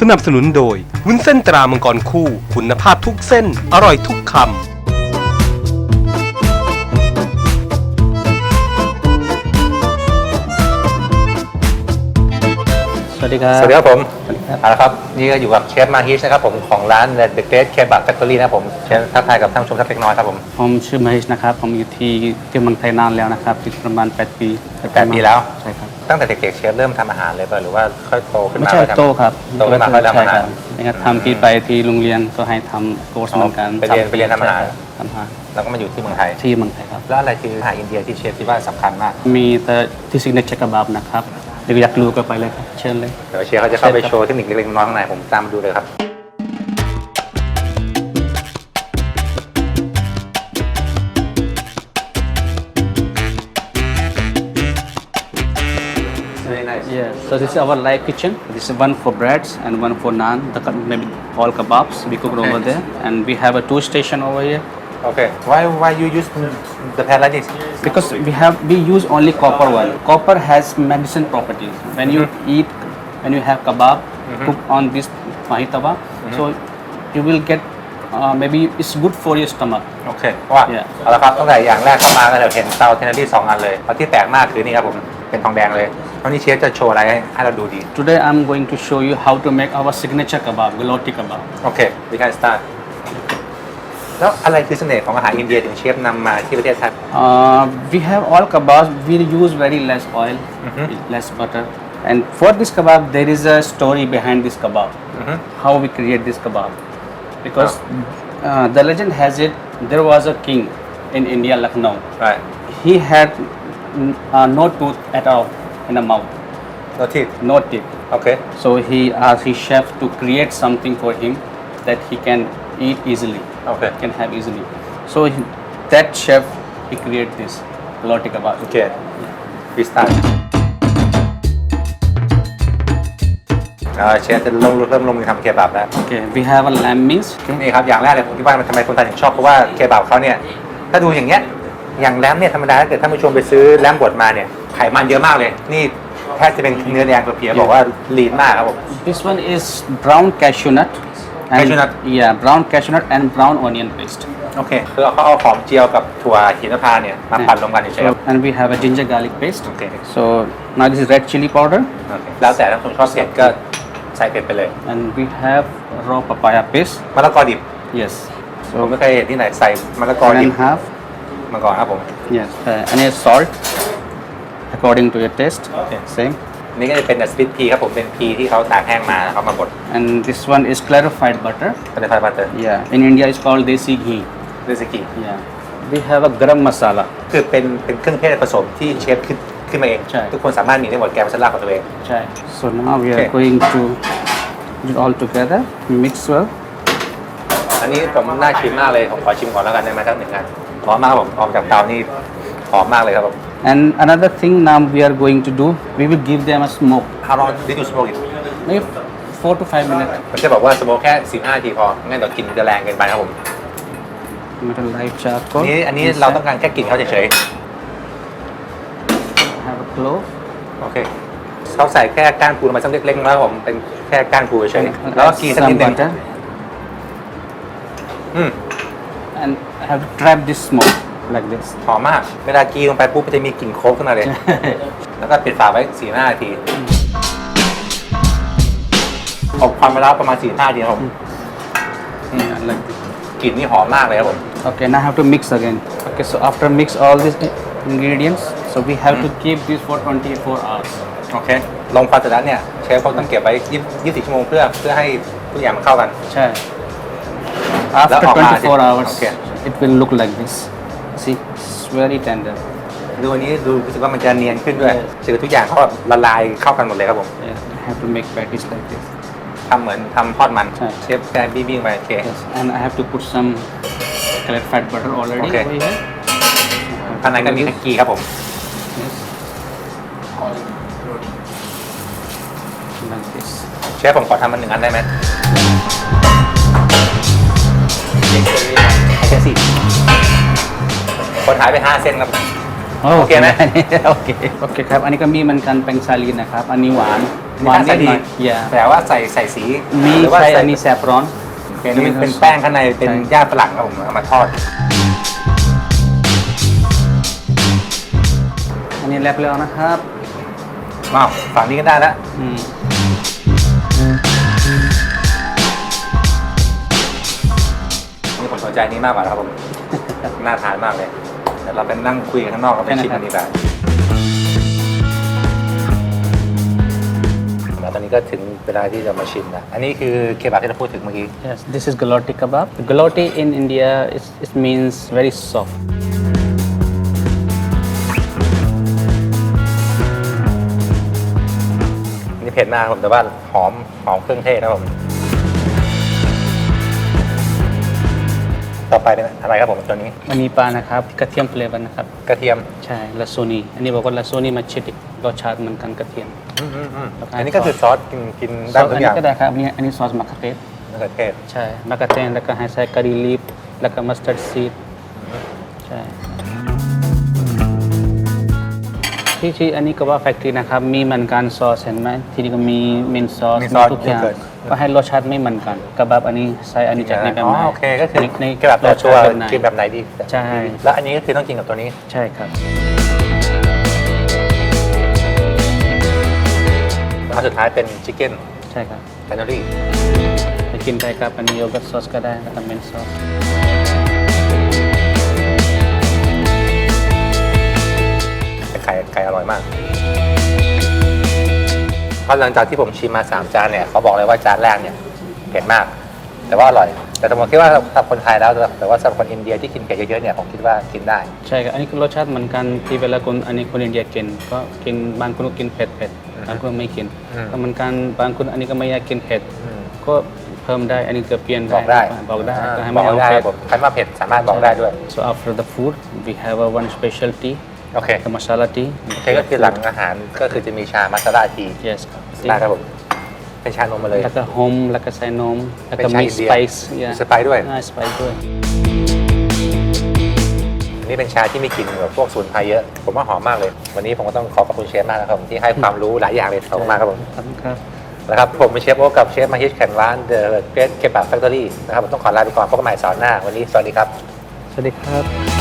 สนับสนุนโดยวุ้นเส้นตรามังกรคู่ คุณภาพทุกเส้น อร่อยทุกคำ สวัสดีครับ สวัสดีครับผมสวัสดีครับเอาละครับนี่ก็อยู่กับเชฟมาฮิชนะครับผมของร้าน The Great Kebab Factory นะครับผมเชฟทักทายกับท่านผู้ชมสักเล็กน้อยครับผมผมชื่อมเหชนะครับ ผมอยู่ที่ที่เมืองไทยนานแล้วนะครับที่ประมาณ 8 ปีแปดปีแล้วใช่ครับตั้งแต่เด็กๆเชฟเริ่มทำอาหารเลยป่ะหรือว่าค่อยโตขึ้นไม่มาใช่ค่อยทำโตครับโตขึ้นมาค่อยทำอาหารใช่ครับนี่ก็ทำที่ไปที่โรงเรียนก็ให้ทำโค้ชเหมือนกันไปเรียนไปเรียนทำอาหารทำอาหารแล้วก็มาอยู่ที่เมืองไทยที่เมืองไทยครับแล้วอะไรคืออาหารอินเดียที่เชฟคิดว่าสำคัญมาก มีแต่ที่ซิกเนเจอร์กบับนะครับ เดี๋ยวอยากรู้ก็ไปเลยครับ เชิญเลย เดี๋ยวเชฟเขาจะเข้าไปเชิญครับโชว์เทคนิคเล็กๆน้อยๆข้างในผมตามมาดูเลยครับ Very nice. Yeah, so this is our live kitchen. This is one for breads and one for naan. The ka- maybe all kebabs we cook over there, and we have a two station over here. Okay. Why why you use the pan like this? Because we have we use only copper one. Copper has medicine properties. When you eat, when you have kebab cooked on this mahi tawa, so you will get uh, maybe it's good for your stomach. โอเคว่า Yeah. เอาละครับตั้งแต่อย่างแรกเข้ามาก็เราเห็นเตาเทนเนอรี่สองอันเลยแล้วที่แปลกมากคือนี่ครับผม เป็นทองแดงเลยวันนี้เชฟจะโชว์อะไรให้ให้เราดูดี Today I'm going to show you how to make our signature kebab, galoti kebab. โอเค we can start แล้วอะไรคือเสน่ห์ของอาหารอินเดียถึงเชฟนำมาที่ประเทศไทย Uh, we have all kebabs. We use very less oil, less butter. And for this kebab, there is a story behind this kebab. How we create this kebab? Because uh, the legend has it there was a king in India, Lucknow. right He had mm, uh, no tooth at all in the mouth, no teeth no teeth. โอเค So he asked his chef to create something for him that he can eat easily. โอเค can have easily. So he, that chef he create this galati kebab. โอเค we start อ่าเชฟจะเริ่มเริ่มลงมือทำเคบับแล้ว Okay, we have a lamb mince. Okay. นี่ครับอย่างแรกเลยผมคิดว่ามันทำไมคนไทยถึงชอบเพราะว่าเคบับเขาเนี่ยถ้าดูอย่างเงี้ยอย่างแรมเนี่ยธรรมดาถ้าเกิดท่านผู้ชมไปซื้อแรมบดมาเนี่ยไขมันเยอะมากเลย นี่แทบจะเป็นเนื้อแดงเพียวๆบอกว่าลีนมากครับผม This one is brown cashew nut. And, Cashew nut. Yeah, brown cashew nut and brown onion paste. โอเคคือเขาเอาหอมเจียวกับถั่วหินพานต์เนี่ยมาปั่นรวมกันเฉย So, and we have a ginger garlic paste. ๆโอเค So now this is red chili powder, โอเคแล้วแต่ท่านผู้ชมชอบเผ็ดก็ใส่เผ็ดไปเลย and we have raw papaya paste. มะละกอดิบ Yes. ผม So ไม่เคยเห็นที่ไหนใส่มะละกอ one ดิบ and a half. มาก่อนครับผม Yes. Uh, and a salt according to your taste. Okay. Same. นี่ก็จะเป็นสปิตพีครับผมเป็นพีที่เขาตากแห้งมาเขามาบด And this one is clarified butter. เป็นไฟบัตเตอร์ Yeah. In India, it's called desi ghee. เรซิกิ Yeah. We have a garam masala. คือเป็นเป็นเครื่องเทศผสมที่เชฟขึ้นขึ้นมาเอง ใช่ ทุกคนสามารถมีได้หมดแกงมัสลาของตัวเอง Chai. So now we are Okay. going to put it all together, mix well. อันนี้ผมน่าชิมมากเลย ผมขอชิมก่อนแล้วกันได้ไหมสักหนึ่งอันหอมมากครับผมออกจากเตานี่หอมมากเลยครับผม And another thing now we are going to do, we will give them a smoke. How long did you smoke it Maybe four to five minutes. มันจะบอกว่าสโมกแค่15นาทีพองั้นเดี๋ยวกลินจะแรงเกินไปครับผม Metal live อั charcoal. นนี้อันนี้ Inside. เราต้องการแค่กลิ่นเขาเฉย have a clove. ๆ โอเคเขาใส่แค่ก้านปูลงมาสักเล็กๆนะครับผมเป็นแค่ก้านปูเฉย And ๆแล้วก็ add กีสัก some นิดหนึง butter. อืม And have to trap this smoke like this. หอมมาก เวลากีลงไปปุ๊บมันจะมีกลิ่นโค้กขึ้นมาเลย แล้วก็ปิดฝาไว้4ี่ห้านาที อบความไปแล้วประมาณ4ี่ห้านาทีครับผม yeah, like this. กลิ่นนี่หอมมากเลยครับผม Okay, now have to mix again. Okay, so after mix all these i- ingredients, so we have to keep this for 24 hours. โอเค ลงความเสร็จแล้วเนี่ยเชฟเขาต้องเก็บไว้ยี่สิบชั่วโมงเพื่อเพื่อให้ทุกอย่างมันเข้ากัน Chai. After That of 24 ours. hours, Okay. it will look like this. See, it's very tender. ดูอันนี้ดูรู้สึกว่ามันจะเนียนขึ้นด้วย Yes. สื่อทุกอย่างเขาละลายเข้ากันหมดเลยครับผม Yeah, I have to make patties like this. ทำเหมือนทำทอดมัน ใช่ เชฟแค่บี้ๆไปโอเค Yes, and I have to put some clarified butter already Okay. over here. ข้างในก็มีตะกีครับผม Yes. Like this. เชฟผมขอทำมันหนึ่งอันได้ไหม โอเคสิคนหายไปห้าเส้นครับ Oh, โอเคไหม โอเค โอเคครับ อันนี้ก็มีเหมือนกันแป้งสาลีนะครับ อันนี้หวานมีการใส่ดีหวานนิดหน่อย yeah แต่ว่าใส่ใส่สีมีหรือว่าใช้ใส่อันนี้แซฟรอนเป็นเป็นแป้งข้างในเป็นใช่ย่าฝรั่งครับผมเอามาทอด อันนี้แลบแล้วนะครับว้าวฝั่งนี้ก็ได้แล้ว นี่ผมสนใจนี้มากกว่านะครับผม น่าทานมากเลยเดี๋ยวเราไปนั่งคุยกันข้างนอกกันไปชิมกันดีกว่าแล้วตอนนี้ก็ถึงเวลาที่จะมาชิมนะอันนี้คือเคบับที่เราพูดถึงเมื่อกี้ yes this is galati kebab galati in India is it means very soft นี่เผ็ดมากครับผมแต่ว่าหอมหอมเครื่องเทศนะครับผม ต่อไปเป็นอะไรครับผมตัวนี้อันนี้ปลานะครับกระเทียมเฟลเวอร์นะครับ กระเทียมใช่ลาซูนีอันนี้บอกว่าลาซูนีมาชิดิรสชาติเหมือนกันกระเทียมอันนี้ก็คือซอสกินกินได้ซอสทุอักนอนี้ย่างก็ได้ครับอันนี้อันนี้ซอสมะเขือเทศมะเขือเทศใช่มะเขือเทศแล้วก็ให้ใส่กะหรี่ลีฟแล้วก็มัสตาร์ดซีดใช่ที่ที่อันนี้ก็ว่าแฟคทรีนะครับมีเหมือนกันซอสเห็นไหมที่นี่ก็มีเมนซอสมีซอสทุกอย่าง เกิด ก็ให้รสชาติไม่เหมือนกันกระบับอันนี้ใส่อันนี้จากในแบบอ๋อไหนโอเคก็คือในกระแบบตัวรสชาติแบบไหนกินแบบไหนดีใช่แล้วอันนี้ก็คือต้องกินกับตัวนี้ใช่ครับแล้วสุดท้ายเป็นชิคเก้นใช่ครับแคนนอรี่จะกินได้กับอันนี้โยเกิร์ตซอสก็ได้แล้วก็เมนซอสไก่ไก่อร่อยมาก เพราะหลังจากที่ผมชิมมา3จานเนี่ยเขาบอกเลยว่าจานแรกเนี่ยเผ็ดมาก แต่ว่าอร่อย แต่ผมคิดว่าสำหรับคนไทยแล้วแต่ว่าสำหรับคนอินเดียที่กินเผ็ดเยอะๆเนี่ยผมคิดว่ากินได้ ใช่ครับอันนี้คือรสชาติเหมือนกันที่เวลาคนอันนี้คนอินเดียกิน ก็กินบางคนก็กินเผ็ดเผ็ดบางคนไม่กินอืม ก็เหมือนกันบางคนอันนี้ก็ไม่อยากกินเผ็ดอืมก็เพิ่มได้อันนี้ก็เปลี่ยนบอกได้บอกได้าก็ให้บไม่อกเอาได้เผ็ด ผมใครว่าเผ็ดสามารถบอกได้ด้วย so after the food we have a one specialty โอเค the masala tea โอเคก็คือหลังอาหารก็คือจะมีชามาซาลาที yes ครับได้ครับผมเป็นชานมมาเลยแล้วก็โฮมแล้วก็ใส่นมแล้วเป็ก็นชามีอินสเดียไปซ์มีสไปซ์ด้วยสไปซ์ด้วยนี่เป็นชาที่มีกลิ่นแบบพวกสมุนไพรเยอะ ผมว่าหอมมากเลย วันนี้ผมก็ต้องขอขอบคุณเชฟมากนะครับผมที่ให้ความรู้หลายอย่างเลยขอบคุณมากครับผมขอบคุณครับนะครับผมเป็นเชฟโอ๊คกับเชฟมาฮิชแข่งร้าน The Great Kebab Factory นะครับผมต้องขอลาไปก่อนพบกันใหม่เสาร์หน้า วันนี้สวัสดีครับ สวัสดีครับ